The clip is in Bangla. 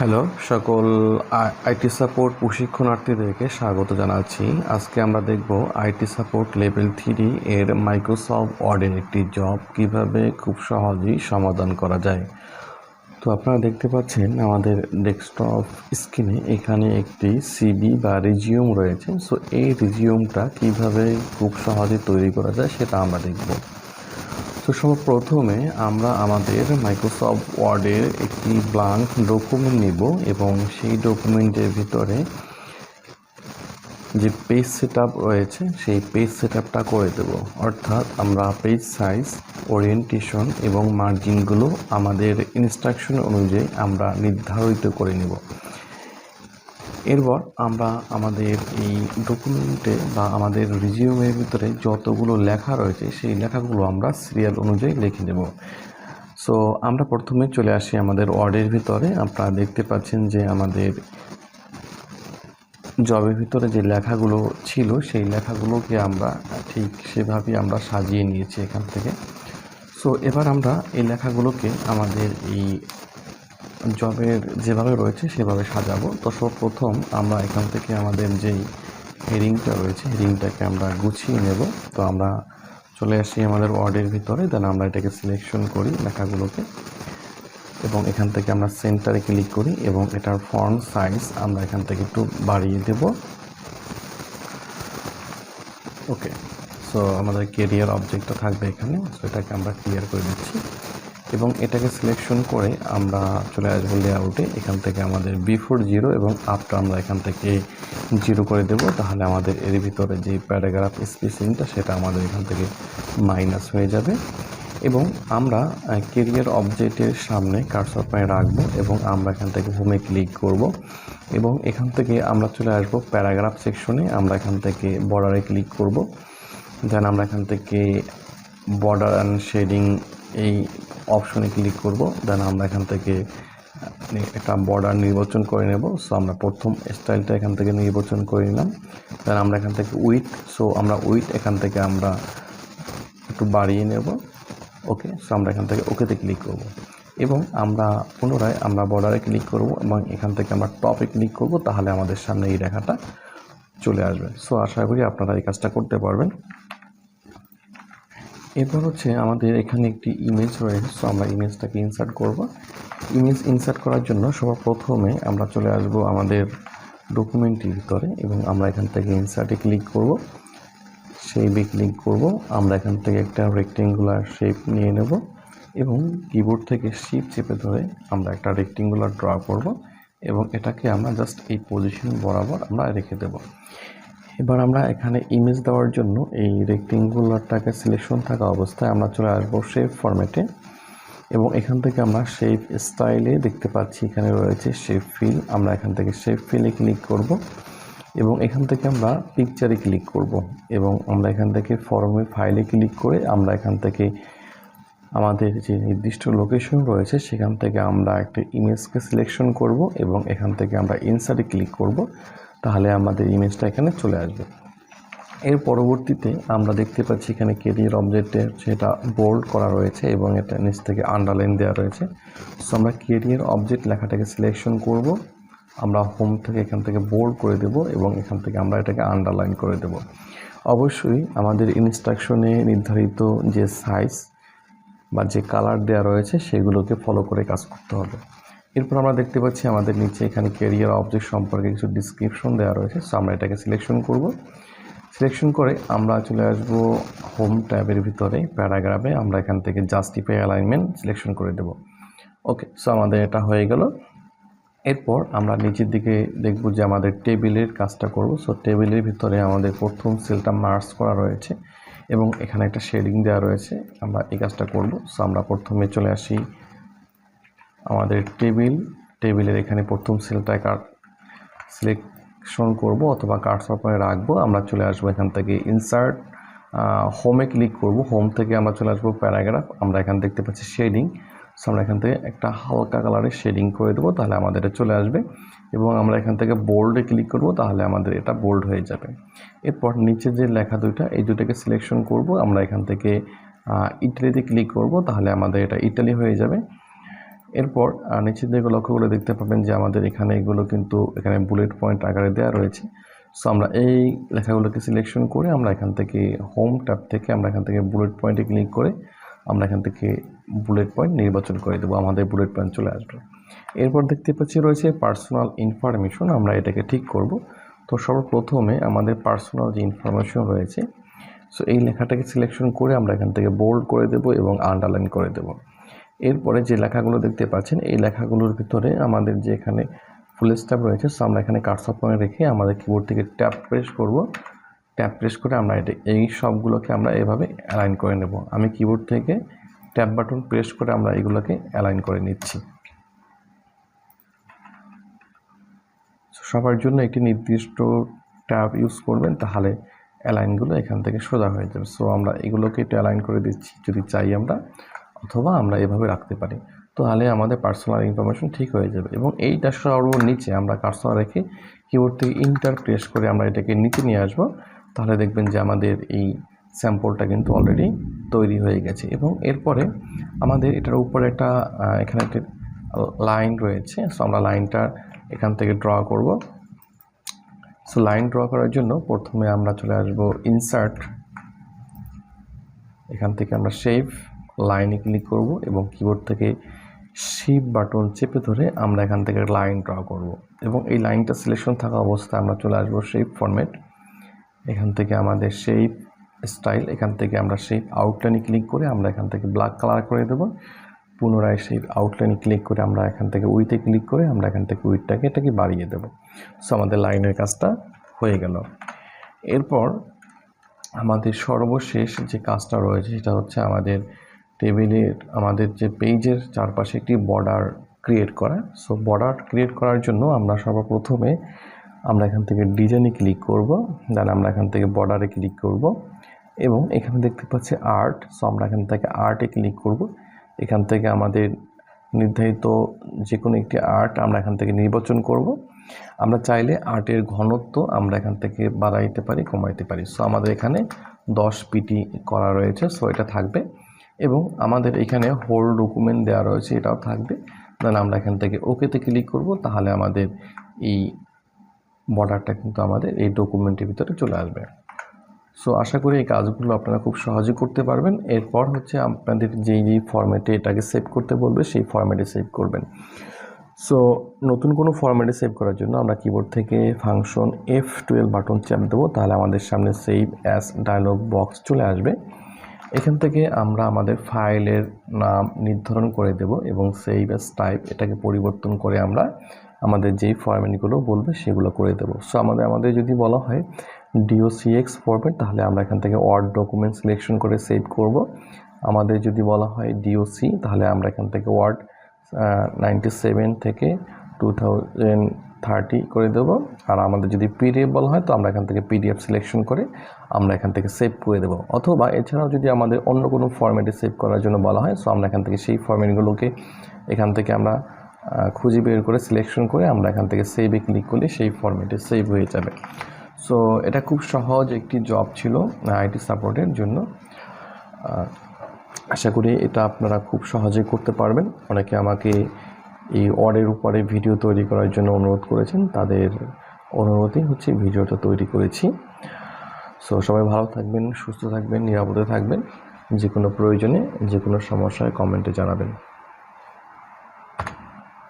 হ্যালো, সকল আইটি সাপোর্ট প্রশিক্ষণার্থীদেরকে স্বাগত জানাচ্ছি। আজকে আমরা দেখব আইটি সাপোর্ট লেভেল থ্রি এর মাইক্রোসফট ওয়ার্ডের একটি জব কীভাবে খুব সহজেই সমাধান করা যায়। তো আপনারা দেখতে পাচ্ছেন আমাদের ডেস্কটপ স্ক্রিনে এখানে একটি সিবি বা রিজিউম রয়েছে। সো এই রিজিউমটা কীভাবে খুব সহজে তৈরি করা যায় সেটা আমরা দেখব। তো প্রথমে আমরা আমাদের মাইক্রোসফট ওয়ার্ডের একটি ব্লাঙ্ক ডকুমেন্ট নিব এবং সেই ডকুমেন্টের ভিতরে যে পেজ সেট রয়েছে, সেই পেজ সেট করে দেব। অর্থাৎ আমরা পেজ সাইজ ওরিয়েন্টেশন এবং মার্জিনগুলো আমাদের ইনস্ট্রাকশন অনুযায়ী আমরা নির্ধারিত করে নেব। এরপর আমরা আমাদের এই ডকুমেন্টে বা আমাদের রিজিউমের ভিতরে যতগুলো লেখা রয়েছে, সেই লেখাগুলো আমরা সিরিয়াল অনুযায়ী লিখে নেব। সো আমরা প্রথমে চলে আসি আমাদের ওয়ার্ডের ভিতরে। আপনারা দেখতে পাচ্ছেন যে আমাদের জবের ভিতরে যে লেখাগুলো ছিল, সেই লেখাগুলোকে আমরা ঠিক সেভাবেই আমরা সাজিয়ে নিয়েছি এখান থেকে। সো এবার আমরা এই লেখাগুলোকে আমাদের এই জবের যেভাবে রয়েছে, সেভাবে সাজাবো। তো সর্বপ্রথম আমরা এখান থেকে আমাদের যেই হেডিংটা রয়েছে, হেডিংটাকে আমরা গুছিয়ে নেব। তো আমরা চলে আসি আমাদের ওয়ার্ডের ভিতরে, দেন আমরা এটাকে সিলেকশন করি লেখাগুলোকে। এবং এখান থেকে আমরা সেন্টারে ক্লিক করি এবং এটার ফন্ট সাইজ আমরা এখান থেকে একটু বাড়িয়ে দেব। ওকে সো আমাদের কেরিয়ার অবজেক্টটা থাকবে এখানে। সো এটাকে আমরা ক্লিয়ার করে দিচ্ছি। এবং এটাকে সিলেকশন করে আমরা চলে আসব লেআউটে এখান থেকে আমাদের বিফোর জিরো এবং আপটা আমরা এখান থেকে জিরো করে দেব। তাহলে আমাদের এর ভিতরে যে প্যারাগ্রাফ স্পেসিংটা সেটা আমাদের এখান থেকে মাইনাস হয়ে যাবে। এবং আমরা কেরিয়ার অবজেক্টের সামনে কার্সর পায়ে রাখব এবং আমরা এখান থেকে হোমে ক্লিক করব। এবং এখান থেকে আমরা চলে আসব প্যারাগ্রাফ সেকশনে আমরা এখান থেকে বর্ডারে ক্লিক করব। দেন আমরা এখান থেকে বর্ডার অ্যান্ড শেডিং এই অপশনে ক্লিক করব দেন আমরা এখান থেকে একটা বর্ডার নির্বাচন করে নেব। সো আমরা প্রথম স্টাইলটা এখান থেকে নির্বাচন করে নিলাম। দেন আমরা এখান থেকে উইথ সো আমরা উইথ এখান থেকে আমরা একটু বাড়িয়ে নেব। ওকে সো আমরা এখান থেকে ওকেতে ক্লিক করব। এবং আমরা পুনরায় আমরা বর্ডারে ক্লিক করব এবং এখান থেকে আমরা টপে ক্লিক করব, তাহলে আমাদের সামনে এই রেখাটা চলে আসবে। সো আশা করি আপনারা এই কাজটা করতে পারবেন। এরপর হচ্ছে আমাদের এখানে একটি ইমেজ রয়েছে সো আমরা ইমেজটাকে ইনসার্ট করব। ইমেজ ইনসার্ট করার জন্য সবার প্রথমে আমরা চলে আসব আমাদের ডকুমেন্টের ভিতরে এবং আমরা এখান থেকে ইনসার্টে ক্লিক করব। শেপে ক্লিক করব, আমরা এখান থেকে একটা রেক্টেঙ্গুলার শেপ নিয়ে নেব এবং কিবোর্ড থেকে শিপ চেপে ধরে আমরা একটা রেক্টেঙ্গুলার ড্র করব এবং এটাকে আমরা জাস্ট এই পজিশন বরাবর আমরা রেখে দেব। এবার আমরা এখানে ইমেজ দেওয়ার জন্য এই রেক্টেঙ্গুলারটাকে সিলেকশন থাকা অবস্থায় আমরা চলে আসব শেপ ফরম্যাটে এবং এখান থেকে আমরা শেপ স্টাইলে দেখতে পাচ্ছি এখানে রয়েছে শেপ ফিল আমরা এখান থেকে শেপ ফিলে ক্লিক করব এবং এখান থেকে আমরা পিকচারে ক্লিক করব। এবং আমরা এখান থেকে ফর্মে ফাইলে ক্লিক করে আমরা এখান থেকে আমাদের যে নির্দিষ্ট লোকেশন রয়েছে সেখান থেকে আমরা একটা ইমেজকে সিলেকশন করব এবং এখান থেকে আমরা ইনসার্টে ক্লিক করব। তাহলে আমাদের ইমেজটা এখানে চলে আসবে। এর পরবর্তীতে আমরা দেখতে পাচ্ছি এখানে কেরিয়ার অবজেক্টে সেটা বোল্ড করা রয়েছে এবং এটা নিচ থেকে আন্ডারলাইন দেওয়া রয়েছে। সো আমরা কেরিয়ার অবজেক্ট লেখাটাকে সিলেকশন করব। আমরা হোম থেকে এখান থেকে বোল্ড করে দেব এবং এখান থেকে আমরা এটাকে আন্ডারলাইন করে দেব। অবশ্যই আমাদের ইনস্ট্রাকশনে নির্ধারিত যে সাইজ বা যে কালার দেওয়া রয়েছে সেগুলোকে ফলো করে কাজ করতে হবে। এরপর আমরা দেখতে পাচ্ছি আমাদের নিচে এখানে কেরিয়ার অবজেক্ট সম্পর্কে কিছু ডিসক্রিপশন দেওয়া রয়েছে। সো আমরা এটাকে সিলেকশন করব। সিলেকশন করে আমরা চলে আসব হোম ট্যাবের ভিতরে প্যারাগ্রাফে আমরা এখান থেকে জাস্টিফাই অ্যালাইনমেন্ট সিলেকশন করে দেব। ওকে সো আমাদের এটা হয়ে গেল। এরপর আমরা নিচের দিকে দেখব যে আমাদের টেবিলের কাজটা করব। সো টেবিলের ভিতরে আমাদের প্রথম সেলটা মার্চ করা রয়েছে এবং এখানে একটা শেডিং দেওয়া রয়েছে। আমরা এই কাজটা করব। সো আমরা প্রথমে চলে আসি আমাদের টেবিল, টেবিলের এখানে প্রথম সেলটা কার সিলেকশন করব অথবা কার্ড ওপরে রাখব। আমরা চলে আসব এখান থেকে ইনসার্ট হোমে ক্লিক করব। হোম থেকে আমরা চলে আসব প্যারাগ্রাফ আমরা এখান দেখতে পাচ্ছি শেডিং সো আমরা এখান থেকে একটা হালকা কালারের শেডিং করে দেবো, তাহলে আমাদের এটা চলে আসবে। এবং আমরা এখান থেকে বোল্ডে ক্লিক করব, তাহলে আমাদের এটা বোল্ড হয়ে যাবে। এরপর নিচে যে লেখা দুইটা, এই দুটাকে সিলেকশন করব। আমরা এখান থেকে ইটালিতে ক্লিক করব, তাহলে আমাদের এটা ইটালি হয়ে যাবে। এরপর নিচের দিকে লক্ষ্য করে দেখতে পাবেন যে আমাদের এখানে এগুলো কিন্তু এখানে বুলেট পয়েন্ট আকারে দেওয়া রয়েছে। সো আমরা এই লেখাগুলোকে সিলেকশন করে আমরা এখান থেকে হোম ট্যাব থেকে আমরা এখান থেকে বুলেট পয়েন্টে ক্লিক করে আমরা এখান থেকে বুলেট পয়েন্ট নির্বাচন করে দেবো, আমাদের বুলেট পয়েন্ট চলে আসবে। এরপর দেখতে পাচ্ছি রয়েছে পার্সোনাল ইনফরমেশন আমরা এটাকে ঠিক করব। তো সর্বপ্রথমে আমাদের পার্সোনাল যে ইনফরমেশন রয়েছে সো এই লেখাটাকে সিলেকশন করে আমরা এখান থেকে বোল্ড করে দেব এবং আন্ডারলাইন করে দেব। এরপরে যে লেখাগুলো দেখতে পাচ্ছেন, এই লেখাগুলোর ভিতরে আমাদের যে এখানে ফুল স্ট্যাপ রয়েছে সো আমরা এখানে কার্সর পয়েন্ট রেখে আমাদের কিবোর্ড থেকে ট্যাপ প্রেস করব। ট্যাপ প্রেস করে আমরা এটা, এই সবগুলোকে আমরা এভাবে অ্যালাইন করে নেব। আমি কিবোর্ড থেকে ট্যাপ বাটন প্রেস করে আমরা এগুলোকে অ্যালাইন করে নিচ্ছি। সবার জন্য একটি নির্দিষ্ট ট্যাব ইউজ করবেন, তাহলে অ্যালাইনগুলো এখান থেকে সোজা হয়ে যাবে। সো আমরা এগুলোকে একটু অ্যালাইন করে দিচ্ছি, যদি চাই আমরা। অথবা আমরা এভাবে রাখতে পারি। তাহলে আমাদের পার্সোনাল ইনফরমেশন ঠিক হয়ে যাবে এবং এইটা সর্ব নিচে আমরা কার্সর রেখে কিবোর্ড থেকে ইন্টার প্রেস করে আমরা এটাকে নিচে নিয়ে আসব। তাহলে দেখবেন যে আমাদের এই স্যাম্পলটা কিন্তু অলরেডি তৈরি হয়ে গেছে এবং এরপরে আমাদের এটার উপরে একটা এখানে একটি লাইন রয়েছে। সো আমরা লাইনটা এখান থেকে ড্র করব। সো লাইন ড্র করার জন্য প্রথমে আমরা চলে আসব ইনসার্ট এখান থেকে আমরা শেপ লাইনে ক্লিক করব এবং কিবোর্ড থেকে শিপ বাটন চেপে ধরে আমরা এখান থেকে লাইন ড্র করব। এবং এই লাইনটা সিলেকশন থাকা অবস্থায় আমরা চলে আসব শেপ ফরম্যাট এখান থেকে আমাদের শেপ স্টাইল এখান থেকে আমরা শেপ আউটলাইনে ক্লিক করে আমরা এখান থেকে ব্ল্যাক কালার করে দেবো। পুনরায় শেপ আউটলাইনে ক্লিক করে আমরা এখান থেকে উইথে ক্লিক করে আমরা এখান থেকে উইথটাকে এটাকে বাড়িয়ে দেবো। সো আমাদের লাইনের কাজটা হয়ে গেল। এরপর আমাদের সর্বশেষ যে কাজটা রয়েছে সেটা হচ্ছে আমাদের টেবিলের আমাদের যে পেজের চারপাশে একটি বর্ডার ক্রিয়েট করা। সো বর্ডার ক্রিয়েট করার জন্য আমরা সর্বপ্রথমে আমরা এখান থেকে ডিজাইনে ক্লিক করব দেন আমরা এখান থেকে বর্ডারে ক্লিক করব এবং এখানে দেখতে পাচ্ছি আর্ট সো আমরা এখান থেকে আর্টে ক্লিক করব। এখান থেকে আমাদের নির্ধারিত যে কোনো একটি আর্ট আমরা এখান থেকে নির্বাচন করব। আমরা চাইলে আর্টের ঘনত্ব আমরা এখান থেকে বাড়াইতে পারি, কমাইতে পারি। সো আমাদের এখানে দশ পিটি করা রয়েছে। সো এটা থাকবে। এবং আমাদের এখানে হোল ডকুমেন্ট দেওয়া রয়েছে, এটাও থাকবে। দেন আমরা এখান থেকে ওকেতে ক্লিক করব, তাহলে আমাদের এই বর্ডারটা কিন্তু আমাদের এই ডকুমেন্টের ভিতরে চলে আসবে। সো আশা করি এই কাজগুলো আপনারা খুব সহজে করতে পারবেন। এরপর হচ্ছে আপনাদের যেই যেই ফরম্যাটে এটাকে সেভ করতে বলবে, সেই ফরম্যাটে সেভ করবেন। সো নতুন কোনো ফরম্যাটে সেভ করার জন্য আমরা কিবোর্ড থেকে ফাংশন এফ টুয়েলভ বাটন চাপ দেবো, তাহলে আমাদের সামনে সেভ অ্যাস ডায়লগ বক্স চলে আসবে। এখান থেকে আমরা আমাদের ফাইলের নাম নির্ধারণ করে দেব এবং সেভ অ্যাস টাইপ এটাকে পরিবর্তন করে আমরা আমাদের যেই ফরম্যাটগুলো বলবে সেগুলো করে দেবো। সো আমাদের আমাদের যদি বলা হয় ডিওসিএক্স ফরম্যাট তাহলে আমরা এখান থেকে ওয়ার্ড ডকুমেন্ট সিলেকশন করে সেভ করব। আমাদের যদি বলা হয় ডিওসি তাহলে আমরা এখান থেকে ওয়ার্ড নাইনটি সেভেন থেকে টু থাউজেন্ড থার্টি করে দেবো। আর আমাদের যদি পিডিএফ বলা হয়, তো আমরা এখান থেকে পিডিএফ সিলেকশন করে আমরা এখান থেকে সেভ করে দেবো। অথবা এছাড়াও যদি আমাদের অন্য কোনো ফরম্যাটে সেভ করার জন্য বলা হয় সো আমরা এখান থেকে সেই ফরম্যাটগুলোকে এখান থেকে আমরা খুঁজে বের করে সিলেকশন করে আমরা এখান থেকে সেভে ক্লিক করলে সেই ফরম্যাটে সেভ হয়ে যাবে। সো এটা খুব সহজ একটি জব ছিল আইটি সাপোর্টের জন্য। আশা করি এটা আপনারা খুব সহজে করতে পারবেন। অনেকে আমাকে এই ওয়ার্ডের উপরে ভিডিও তৈরি করার জন্য অনুরোধ করেছেন। তাদের অনুরোধেই হচ্ছে ভিডিওটা তৈরি করেছি। সো সবাই ভালো থাকবেন, সুস্থ থাকবেন, নিরাপদে থাকবেন। যে কোনো প্রয়োজনে, যে কোনো সমস্যায় কমেন্টে জানাবেন।